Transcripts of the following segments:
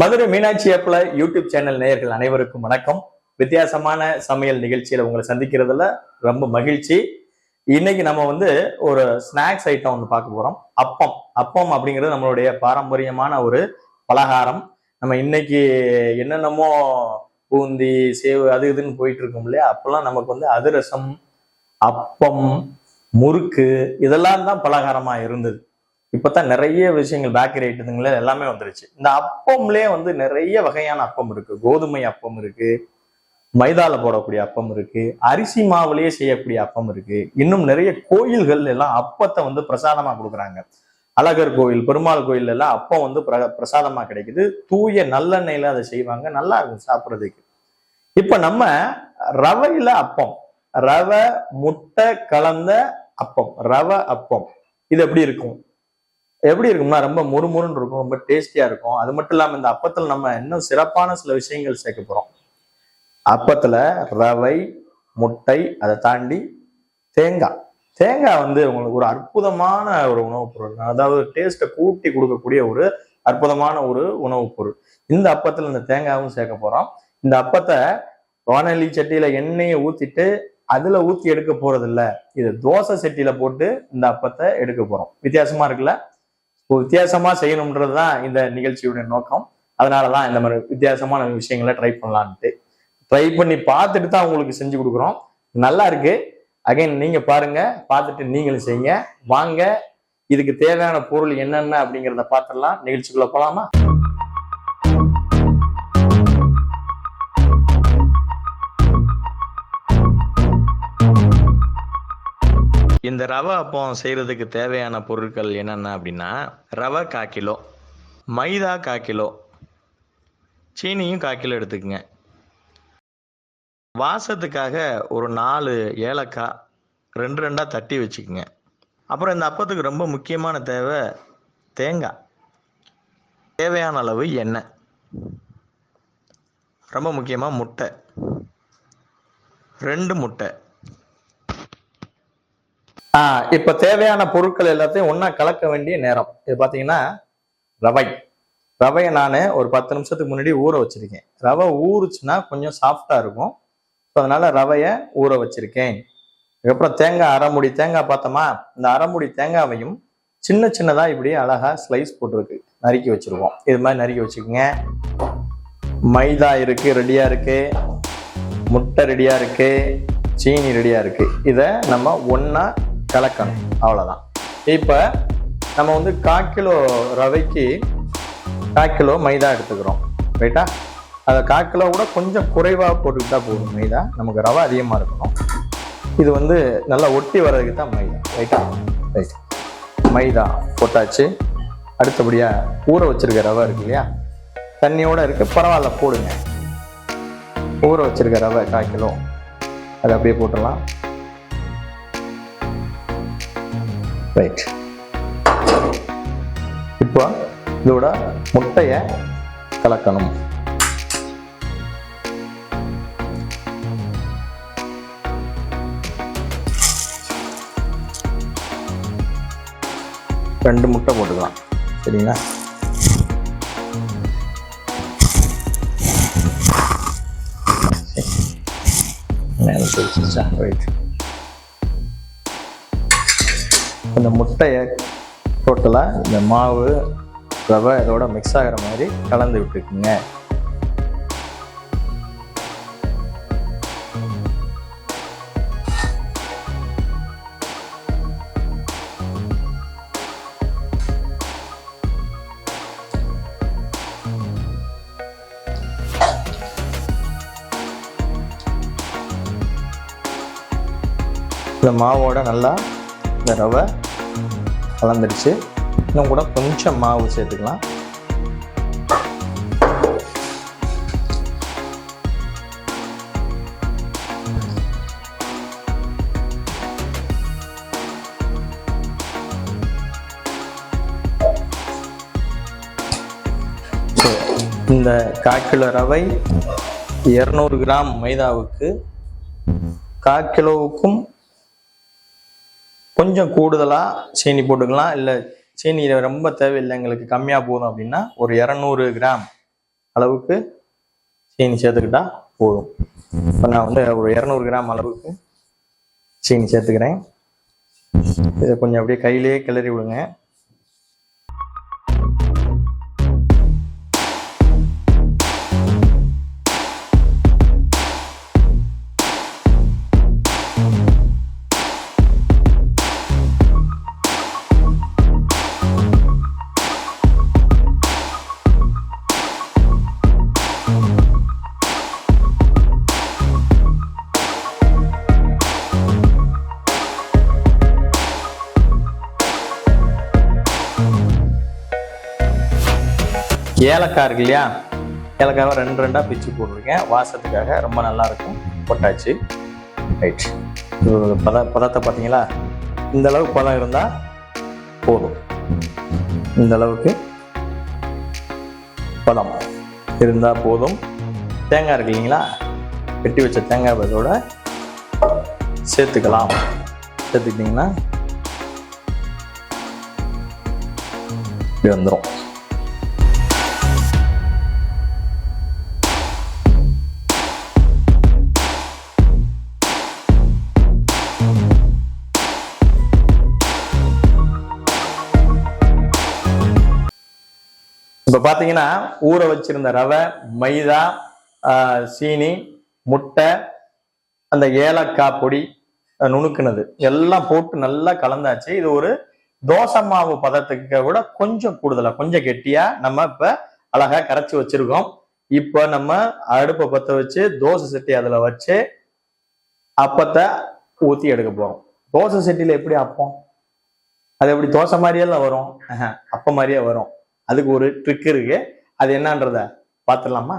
மதுரை மீனாட்சி அப்பல YouTube channel நேயர்கள் அனைவருக்கும் வணக்கம். வித்தியாசமான சமையல் நிகழ்ச்சியில உங்களை சந்திக்கிறதுல ரொம்ப மகிழ்ச்சி. இன்னைக்கு நம்ம வந்து ஒரு ஸ்நாக்ஸ் ஐட்டம் ஒன்று பார்க்க போறோம். அப்பம். அப்பம் அப்படிங்கிறது நம்மளுடைய பாரம்பரியமான ஒரு பலகாரம். நம்ம இன்னைக்கு என்னென்னமோ பூந்தி சேவு அது இதுன்னு போயிட்டு இருக்கோம் இல்லையா? அப்பெல்லாம் நமக்கு வந்து அதிரசம் அப்பம் முறுக்கு இதெல்லாம் தான் பலகாரமா இருந்தது. இப்போதான் நிறைய விஷயங்கள் பேக்கரி ஐட்டத்துங்கள எல்லாமே வந்துருச்சு. இந்த அப்பம்லேயே வந்து நிறைய வகையான அப்பம் இருக்கு. கோதுமை அப்பம் இருக்கு. மைதால போடக்கூடிய அப்பம் இருக்கு. அரிசி மாவுலயே செய்யக்கூடிய அப்பம் இருக்கு. இன்னும் நிறைய கோயில்கள் எல்லாம் அப்பத்தை வந்து பிரசாதமா கொடுக்குறாங்க. அழகர் கோயில் பெருமாள் கோயில் எல்லாம் அப்பம் வந்து பிர பிரசாதமா கிடைக்குது. தூய நல்லெண்ணெயில அதை செய்வாங்க. நல்லா இருக்கும் சாப்பிட்றதுக்கு. இப்ப நம்ம ரவையில அப்பம். ரவை முட்டை கலந்த அப்பம். ரவை அப்பம். இது எப்படி இருக்கும்? எப்படி இருக்கும்னா ரொம்ப முறுமுறுன்னு இருக்கும் ரொம்ப டேஸ்டியா இருக்கும். அது மட்டும் இல்லாமல் இந்த அப்பத்தில் நம்ம இன்னும் சிறப்பான சில விஷயங்கள் சேர்க்க போகிறோம் அப்பத்தில் ரவை முட்டை அதை தாண்டி தேங்காய். தேங்காய் வந்து உங்களுக்கு ஒரு அற்புதமான ஒரு உணவுப் பொருள். அதாவது டேஸ்ட்டை கூட்டி கொடுக்கக்கூடிய ஒரு அற்புதமான ஒரு உணவுப் பொருள். இந்த அப்பத்தில் இந்த தேங்காயும் சேர்க்க போகிறோம் இந்த அப்பத்தை வானொலி சட்டியில் எண்ணெயை ஊற்றிட்டு அதில் ஊற்றி எடுக்க போகிறதில்ல இது தோசை சட்டியில் போட்டு இந்த அப்பத்தை எடுக்க போகிறோம் வித்தியாசமாக இருக்குல்ல? வித்தியாசமா செய்யணும்ன்றது தான் இந்த நிகழ்ச்சியுடைய நோக்கம். அதனாலதான் இந்த மாதிரி வித்தியாசமான விஷயங்களை ட்ரை பண்ணலான்ட்டு. ட்ரை பண்ணி பார்த்துட்டு தான் உங்களுக்கு செஞ்சு கொடுக்குறோம். நல்லா இருக்கு. அகைன் நீங்க பாருங்க பார்த்துட்டு நீங்களும் செய்யுங்க. வாங்க இதுக்கு தேவையான பொருள் என்னென்ன அப்படிங்கிறத பார்த்துடலாம். நிகழ்ச்சிக்குள்ள போலாமா? இந்த ரவை அப்பம் செய்கிறதுக்கு தேவையான பொருட்கள் என்னென்ன அப்படின்னா ரவை கால் கிலோ மைதா கால் கிலோ சீனியும் கால் கிலோ எடுத்துக்கங்க. வாசத்துக்காக ஒரு நாலு ஏலக்காய் ரெண்டு ரெண்டாக தட்டி வச்சுக்கோங்க. அப்புறம் இந்த அப்பத்துக்கு ரொம்ப முக்கியமான தேவை தேங்காய். தேவையான அளவு எண்ணெய். ரொம்ப முக்கியமாக முட்டை. ரெண்டு முட்டை. இப்போ தேவையான பொருட்கள் எல்லாத்தையும் ஒன்றா கலக்க வேண்டிய நேரம். இது பார்த்தீங்கன்னா ரவை. ரவையை நான் ஒரு பத்து நிமிஷத்துக்கு முன்னாடி ஊற வச்சிருக்கேன். ரவை ஊறுச்சுன்னா கொஞ்சம் சாஃப்டாக இருக்கும். ஸோ அதனால ரவையை ஊற வச்சிருக்கேன். அதுக்கப்புறம் தேங்காய் அரைமுடி தேங்காய் பார்த்தோமா? இந்த அரைமுடி தேங்காவையும் சின்ன சின்னதாக இப்படி அழகா ஸ்லைஸ் போட்டிருக்கு. நறுக்கி வச்சுருவோம். இது மாதிரி நறுக்கி வச்சுக்கோங்க. மைதா இருக்கு ரெடியா இருக்கு. முட்டை ரெடியா இருக்கு. சீனி ரெடியா இருக்கு. இதை நம்ம ஒன்றா கலக்கணும். அவ்வளோதான் இப்போ நம்ம வந்து கால் கிலோ ரவைக்கு கால் கிலோ மைதா எடுத்துக்கிறோம். ரைட்டா அதை கால் கிலோ கூட கொஞ்சம் குறைவாக போட்டுக்கிட்டா போதும் மைதா. நமக்கு ரவை அதிகமாக இருக்கணும். இது வந்து நல்லா ஒட்டி வர்றதுக்கு தான் மைதா. ரைட்டா ரைட் மைதா போட்டாச்சு. அடுத்தபடியாக ஊற வச்சிருக்க ரவை இருக்கு இல்லையா? தண்ணியோட இருக்கு. பரவாயில்ல போடுங்க. ஊற வச்சிருக்க ரவை கால் கிலோ. அதை அப்படியே போட்டுடலாம். ரைட் இப்போ இதோட முட்டையை கலக்கணும். ரெண்டு முட்டை போட்டுக்கலாம். சரிங்களா? மேலே ரைட் இந்த முட்டையை டோட்டலாக இந்த மாவு ரவை இதோட மிக்ஸ் ஆகிற மாதிரி கலந்து விட்டுருக்குங்க இந்த மாவோட நல்லா இந்த ரவை கலந்துடுச்சு இன்னும் கூட கொஞ்சம் மாவு சேர்த்துக்கலாம். இந்த காக்கிலோ ரவை இரநூறு கிராம் மைதாவுக்கு கால் கிலோவுக்கும் கொஞ்சம் கூடுதலாக சீனி போட்டுக்கலாம். இல்லை சீனி ரொம்ப தேவையில்லை எங்களுக்கு கம்மியாக போதும் அப்படின்னா ஒரு இரநூறு கிராம் அளவுக்கு சீனி சேர்த்துக்கிட்டா போதும். இப்போ நான் வந்து ஒரு இரநூறு கிராம் அளவுக்கு சீனி சேர்த்துக்கிறேன். இதை கொஞ்சம் அப்படியே கையிலேயே கிளறி விடுங்க. ஏலக்காய் இருக்கு இல்லையா? ஏலக்காவை ரெண்டு ரெண்டாக பிச்சு போட்டிருக்கேன். வாசத்துக்காக ரொம்ப நல்லா இருக்கும் போட்டாச்சு ரைட் பத பதத்தை பார்த்தீங்களா? இந்த அளவுக்கு பதம் இருந்தால் போதும். இந்த அளவுக்கு பதம் இருந்தால் போதும். தேங்காய் இருக்கு இல்லைங்களா? வெட்டி வச்ச தேங்காய் பதோட சேர்த்துக்கலாம். சேர்த்துக்கிட்டிங்கன்னா இப்படி வந்துடும் பார்த்தீங்கன்னா ஊற வச்சிருந்த ரவை மைதா சீனி முட்டை அந்த ஏலக்காய் பொடி நுணுக்குனது. எல்லாம் போட்டு நல்லா கலந்தாச்சு. இது ஒரு தோசை மாவு பதத்துக்கு விட கொஞ்சம் கூடுதலாக கொஞ்சம் கெட்டியாக நம்ம இப்போ அழகாக கரைச்சி வச்சிருக்கோம். இப்போ நம்ம அடுப்பை பற்ற வச்சு தோசை சட்டி அதில் வச்சு அப்பத்தை ஊற்றி எடுக்க போகிறோம் தோசை சட்டியில் எப்படி அப்பம்? அது எப்படி தோசை மாதிரியெல்லாம் வரும். அப்ப அப்பம் மாதிரியே வரும். அதுக்கு ஒரு ட்ரிக் இருக்கு. அது என்னன்றத பார்த்துடலாமா?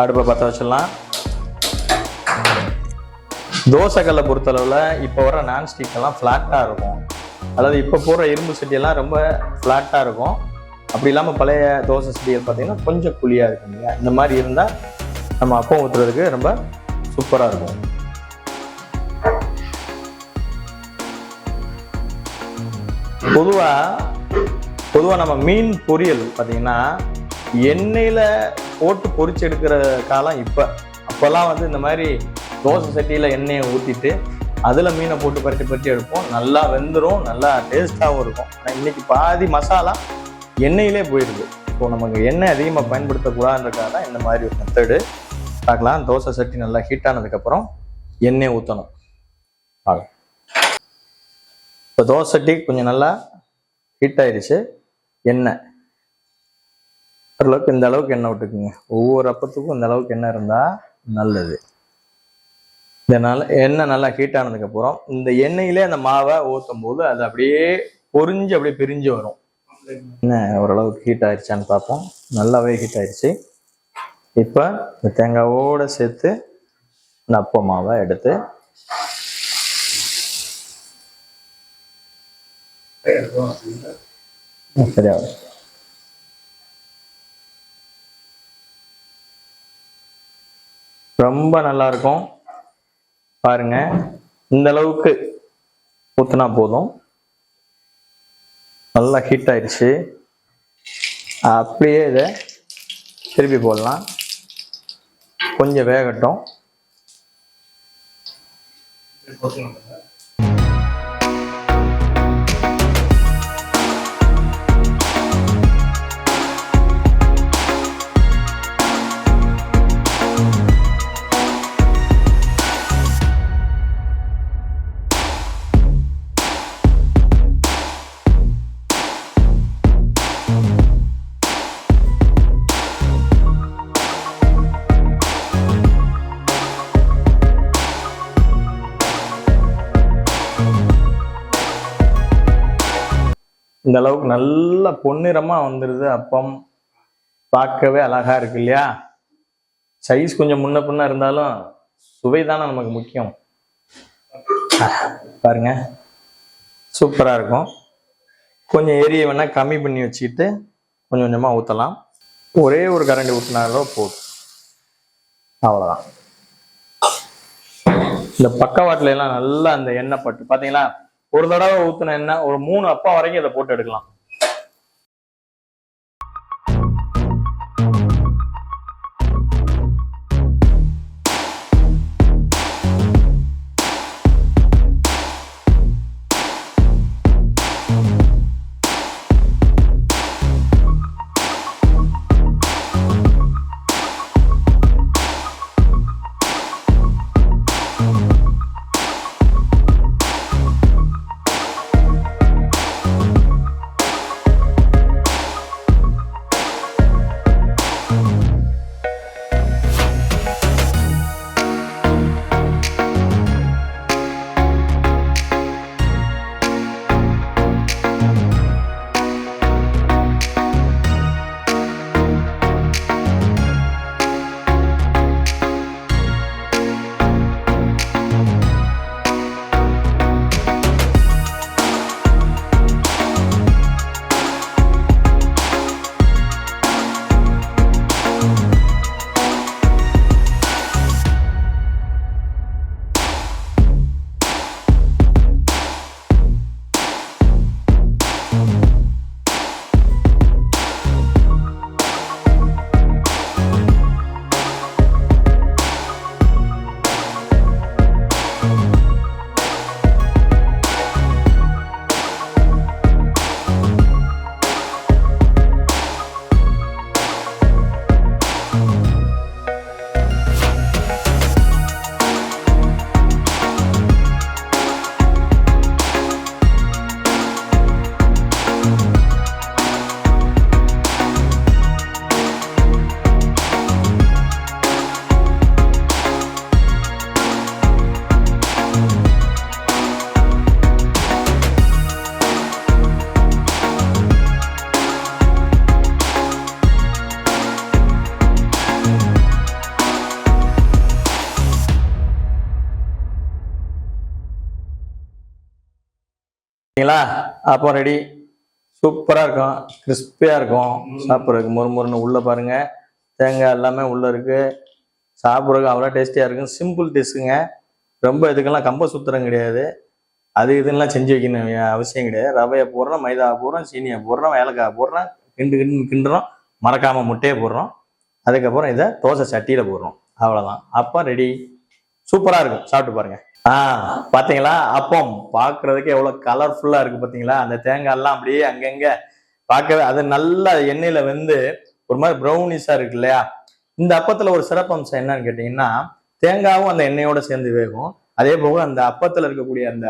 அடுப்பை பற்ற வச்சிடலாம். தோசைக்கல்லை பொறுத்தளவில் இப்போ வர நான்ஸ்டிக்கெல்லாம் ஃப்ளாட்டாக இருக்கும். அதாவது இப்போ போடுற இரும்பு சட்டியெல்லாம் ரொம்ப ஃப்ளாட்டாக இருக்கும். அப்படி இல்லாமல் பழைய தோசை சட்டிகள் பார்த்தீங்கன்னா கொஞ்சம் குழியாக இருக்கும் இல்லையா? இந்த மாதிரி இருந்தால் நம்ம அப்பம் ஊற்றுறதுக்கு ரொம்ப சூப்பராக இருக்கும். பொதுவாக பொதுவாக நம்ம மீன் பொரியல் பார்த்தீங்கன்னா எண்ணெயில் போட்டு பொரிச்சு எடுக்கிற காலம் இப்போ. அப்போல்லாம் வந்து இந்த மாதிரி தோசை சட்டியில் எண்ணெயை ஊற்றிட்டு அதில் மீனை போட்டு பரட்டி பரட்டி எடுப்போம். நல்லா வெந்துடும் நல்லா டேஸ்ட்டாகவும் இருக்கும். ஆனால் இன்றைக்கி பாதி மசாலா எண்ணெயிலே போயிடுது. இப்போ நமக்கு எண்ணெய் அதிகமாக பயன்படுத்தக்கூடாதுன்றக்காக தான் இந்த மாதிரி ஒரு மெத்தடு பார்க்கலாம். தோசை சட்டி நல்லா ஹீட் ஆனதுக்கப்புறம் எண்ணெய் ஊற்றணும் பார்க்கலாம் இப்போ தோசை சட்டி கொஞ்சம் நல்லா ஹீட் ஆயிடுச்சு. எண்ணெய் ஓரளவுக்கு இந்த அளவுக்கு எண்ணெய் விட்டுக்குங்க. ஒவ்வொரு அப்பத்துக்கும் இந்த அளவுக்கு எண்ணெய் இருந்தால் நல்லது. இதனால் எண்ணெய் நல்லா ஹீட் ஆனதுக்கப்புறம் இந்த எண்ணெயிலே அந்த மாவை ஊற்றும் போது அது அப்படியே பொரிஞ்சு அப்படியே பிரிஞ்சு வரும். என்ன ஓரளவுக்கு ஹீட் ஆயிடுச்சான்னு பார்ப்போம். நல்லாவே ஹீட் ஆயிடுச்சு இப்போ இந்த தேங்காவோடு சேர்த்து இந்த அப்ப மாவை எடுத்து ம், சரியா. ரொம்ப நல்லா இருக்கும் பாருங்க. இந்த அளவுக்கு ஊத்துனா போதும். நல்லா ஹீட் ஆயிடுச்சு. அப்படியே இதை திருப்பி போடலாம். கொஞ்சம் வேகட்டும். இந்த அளவுக்கு நல்ல பொன்னிறமா வந்துடுது அப்பம் பார்க்கவே அழகா இருக்கு இல்லையா? சைஸ் கொஞ்சம் முன்ன பின்ன இருந்தாலும் சுவை தானே நமக்கு முக்கியம். பாருங்க. சூப்பரா இருக்கும். கொஞ்சம் ஏரியை வேணா கம்மி பண்ணி வச்சுக்கிட்டு கொஞ்சம் கொஞ்சமா ஊற்றலாம் ஒரே ஒரு கரண்டி ஊற்றினாலோ போதும். அவ்வளோதான் இந்த பக்கவாட்டுல எல்லாம் நல்லா அந்த எண்ணெய் பட்டு பாத்தீங்களா? ஒரு தடவை ஊத்துன என்ன ஒரு மூணு அப்பா வரைக்கும் இதை போட்டு எடுக்கலாம். பார்த்தீங்களா அப்போ ரெடி சூப்பராக இருக்கும். கிறிஸ்பியாக இருக்கும். சாப்பிட்றதுக்கு மொறு மொறுன்னு உள்ளே பாருங்க. தேங்காய் எல்லாமே உள்ளே இருக்கு. சாப்பிட்றதுக்கு அவ்வளோ டேஸ்டியாக இருக்கும். சிம்பிள் டிஷ்ஷுங்க ரொம்ப இதுக்கெல்லாம் கம்ப சுத்திரம் கிடையாது. அது இதுன்னெலாம் செஞ்சு வைக்கணும். அவசியம் கிடையாது. ரவையை போடுறோம் மைதாவை போடுறோம் சீனியை போடுறோம் ஏலக்காய் போடுறோம் கிண்டு கிண்டு கிண்டுறோம் மறக்காமல் முட்டையை போடுறோம். அதுக்கப்புறம் இதை தோசை சட்டியில் போடுறோம். அவ்வளோதான் அப்போ ரெடி சூப்பராக இருக்கும் சாப்பிட்டு பாருங்க. ஆ பாத்தீங்களா? அப்பம் பாக்குறதுக்கு எவ்வளவு கலர்ஃபுல்லா இருக்கு பாத்தீங்களா? அந்த தேங்காய் எல்லாம் அப்படியே அங்கங்க பார்க்கவே அது நல்லா எண்ணெயில வந்து ஒரு மாதிரி ப்ரௌனிஸா இருக்கு இல்லையா? இந்த அப்பத்துல ஒரு சிறப்பம்சம் என்னன்னு கேட்டீங்கன்னா தேங்காவும் அந்த எண்ணெயோட சேர்ந்து வேகும். அதே போக அந்த அப்பத்துல இருக்கக்கூடிய அந்த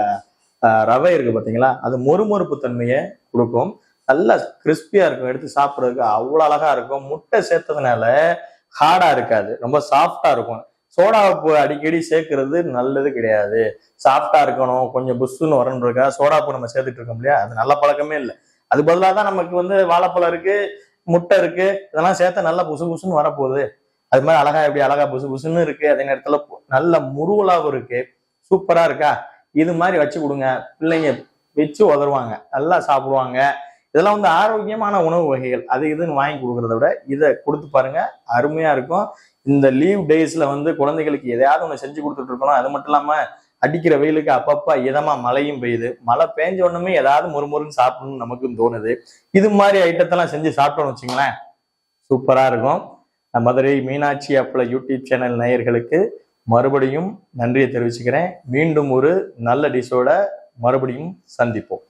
ரவை இருக்கு பாத்தீங்களா? அது மொறுமொறுப்பு தன்மையை கொடுக்கும். நல்லா கிறிஸ்பியா இருக்கும். எடுத்து சாப்பிட்றதுக்கு அவ்வளோ அழகா இருக்கும். முட்டை சேர்த்ததுனால ஹார்டா இருக்காது. ரொம்ப சாஃப்டா இருக்கும். சோடா உப்பு அடிக்கடி சேர்க்கறது நல்லது கிடையாது. சாஃப்டா இருக்கணும் கொஞ்சம் புஷ்ஷுன்னு வரணுன்றக்கா சோடா உப்பு நம்ம சேர்த்துட்டு இருக்கோம் இல்லையா? அது நல்ல பழக்கமே இல்லை. அது பதிலாக தான் நமக்கு வந்து வாழைப்பழம் இருக்கு முட்டை இருக்கு இதெல்லாம் சேர்த்தா நல்லா புசு புசுன்னு வரப்போகுது. அது மாதிரி அழகா எப்படி அழகா புசு புசுன்னு இருக்கு. அதே நேரத்துல நல்ல முருவலாவும் இருக்கு. சூப்பரா இருக்கா? இது மாதிரி வச்சு கொடுங்க. பிள்ளைங்க வச்சு உதருவாங்க நல்லா சாப்பிடுவாங்க. இதெல்லாம் வந்து ஆரோக்கியமான உணவு வகைகள். அது இதுன்னு வாங்கி கொடுக்கறத விட இதை கொடுத்து பாருங்க. அருமையா இருக்கும். இந்த லீவ் டேஸ்ல வந்து குழந்தைகளுக்கு எதையாவது ஒன்று செஞ்சு கொடுத்துட்டு இருக்கணும். அது மட்டும் இல்லாம அடிக்கிற வெயிலுக்கு அப்பப்பா இதமா மழையும் பெய்யுது. மழை பெஞ்ச உடனே ஏதாவது முறுமுறுன்னு சாப்பிடணும்னு நமக்கும் தோணுது. இது மாதிரி ஐட்டத்தெல்லாம் செஞ்சு சாப்பிட்டோம்னு வச்சுங்களேன் சூப்பரா இருக்கும். நான் மதுரை மீனாட்சி அப்பள யூடியூப் சேனல் நேயர்களுக்கு மறுபடியும் நன்றியை தெரிவிச்சுக்கிறேன். மீண்டும் ஒரு நல்ல டிஷோட மறுபடியும் சந்திப்போம்.